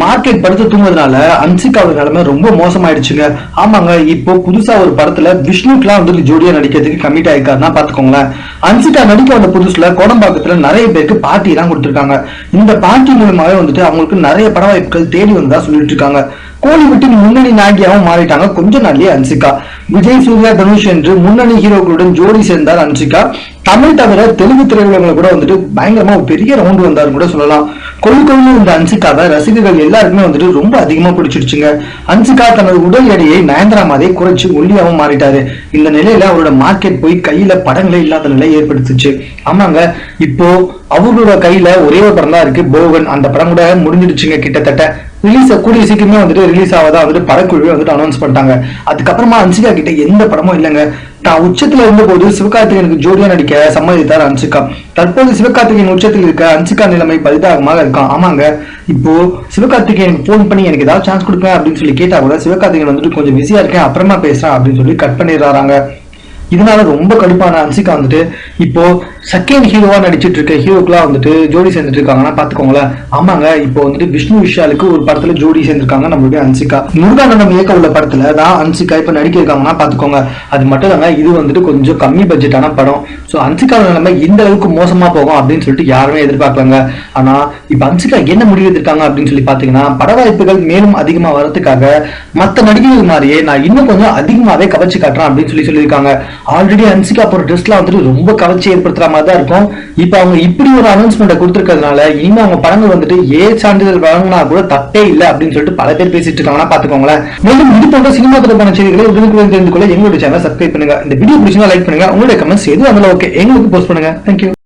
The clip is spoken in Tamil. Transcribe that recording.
மார்க்கெட் படுத்து தூங்குறதுனால அன்சிகாவோட நிலைமை ரொம்ப மோசமாயிடுச்சுங்க. ஆமாங்க இப்போ புதுசா ஒரு படத்துல விஷ்ணுக்குலாம் வந்து ஜோடியா நடிக்கிறதுக்கு கமிட் ஆயிருக்காருன்னா பாத்துக்கோங்களேன் அன்சிகா நடிக்க வந்த புதுசுல கோடம்பாக்கத்துல நிறைய பேருக்கு பார்ட்டி எல்லாம் கொடுத்துருக்காங்க. இந்த பார்ட்டி மூலமாவே வந்துட்டு அவங்களுக்கு நிறைய பட வாய்ப்புகள் தேடி வந்ததா சொல்லிட்டு இருக்காங்க. கோலிவுட்டின் முன்னணி நாயகியாவும் மாறிட்டாங்க. கொஞ்ச நாள்லயே அன்சிகா. விஜய் சூர்யா தனுஷ் என்று முன்னணி ஹீரோக்களுடன் ஜோடி சேர்ந்தார் அன்சிகா. தமிழ் தவிர தெலுங்கு திரையுலகங்களை கூட வந்துட்டு பயங்கரமா ஒரு பெரிய ரவுண்ட் வந்தாரு கூட சொல்லலாம். கொழு கொழு இந்த அன்சிகாவை ரசிகர்கள் எல்லாருக்குமே வந்துட்டு ரொம்ப அதிகமா பிடிச்சிருச்சுங்க அன்சிகா தனது உடல் எடையை நயன்தரா மாதிரி குறைச்சு ஒல்லியாவும் மாறிட்டாரு. இந்த நிலையில அவரோட மார்க்கெட் போய் கையில படங்களே இல்லாத நிலை ஏற்படுத்துச்சு. ஆமாங்க இப்போ அவரோட கையில ஒரே ஒரு படம் தான் இருக்கு. போகன். அந்த படம் கூட முடிஞ்சிடுச்சுங்க கிட்டத்தட்ட. ரிலீஸ் கூடிய சீக்கிரமே வந்துட்டு ரிலீஸ் ஆகாதான் வந்துட்டு படக்குழுவே வந்துட்டு அனௌன்ஸ் பண்ணிட்டாங்க. அதுக்கப்புறமா அன்சிகா கிட்ட எந்த படமும் இல்லைங்க. தான் உச்சத்துல இருந்தபோது சிவகார்த்திகேயனுக்கு ஜோடியா நடிக்க சம்மதித்தார் அன்சிகா. தற்போது சிவகார்த்திகேயன் உச்சத்தில் இருக்க அன்சிகா நிலைமை பரிதாபமாக இருக்கான் ஆமாங்க. இப்போ சிவகார்த்திகேயனுக்கு ஃபோன் பண்ணி எனக்கு ஏதாவது சான்ஸ் கொடுப்பேன் அப்படின்னு சொல்லி கேட்டா கூட சிவகார்த்திகேயன் வந்துட்டு கொஞ்சம் பிஸியா இருக்கேன் அப்புறமா பேசுறேன் அப்படின்னு சொல்லி கட் பண்ணிடுறாங்க இதனால ரொம்ப கடுப்பான அன்சிகா வந்துட்டு இப்போ செகண்ட் ஹீரோவா நடிச்சிட்டு இருக்க ஹீரோக்கெல்லாம் வந்துட்டு ஜோடி சேர்ந்துட்டு இருக்காங்கன்னா பாத்துக்கோங்களேன். ஆமாங்க இப்போ வந்துட்டு விஷ்ணு விஷாலுக்கு ஒரு படத்துல ஜோடி சேர்ந்திருக்காங்க நம்மளுடைய அன்சிகா. முருகானந்தம் இயக்க உள்ள படத்துல தான் அன்சிகா இப்ப நடிக்க இருக்காங்கன்னா பாத்துக்கோங்க. அது மட்டும் இல்லாம இது வந்துட்டு கொஞ்சம் கம்மி பட்ஜெட்டான படம். ஸோ அன்சிகா நிலைமை இந்த அளவுக்கு மோசமா போகும் அப்படின்னு சொல்லிட்டு யாருமே எதிர்பார்க்கலங்க. ஆனா இப்ப அன்சிகா என்ன முடிவு எடுத்திருக்காங்க அப்படின்னு சொல்லி பாத்தீங்கன்னா பட வாய்ப்புகள் மேலும் அதிகமா வரதுக்காக மத்த நடிகர்கள் மாதிரியே நான் இன்னும் கொஞ்சம் அதிகமாவே கவர்ச்சி காட்டுறேன் அப்படின்னு சொல்லி சொல்லியிருக்காங்க. ஆல்ரெடி அன்சிகா போற ட்ரெஸ்லாம் வந்துட்டு ரொம்ப கவர்ச்சி ஏற்படுத்துற மாதிரி தான் இருக்கும். இப்போ அவங்க இப்படி ஒரு அனௌன்ஸ்மெண்ட்டை கொடுத்துருக்கிறதுனால இனிமே அவங்க படங்கள் வந்துட்டு ஏ சான்றிதழ் வழங்கினா கூட தப்பே இல்லை அப்படின்னு சொல்லிட்டு பல பேர் பேசிட்டு இருக்காங்கன்னா பாத்துக்கோங்களேன் மேலும் இது போன்ற சினிமா தொடர்பான செய்திகளை உடனுக்குடன் தெரிந்து கொள்ள எங்களுடைய சேனல் சப்ஸ்கிரைப் பண்ணுங்க. இந்த வீடியோ பிடிச்சிருந்தா லைக் பண்ணுங்க. உங்களுடைய கமெண்ட்ஸ் எது வந்தாலும் ஓகே எங்களுக்கு போஸ்ட் பண்ணுங்க. தேங்க்யூ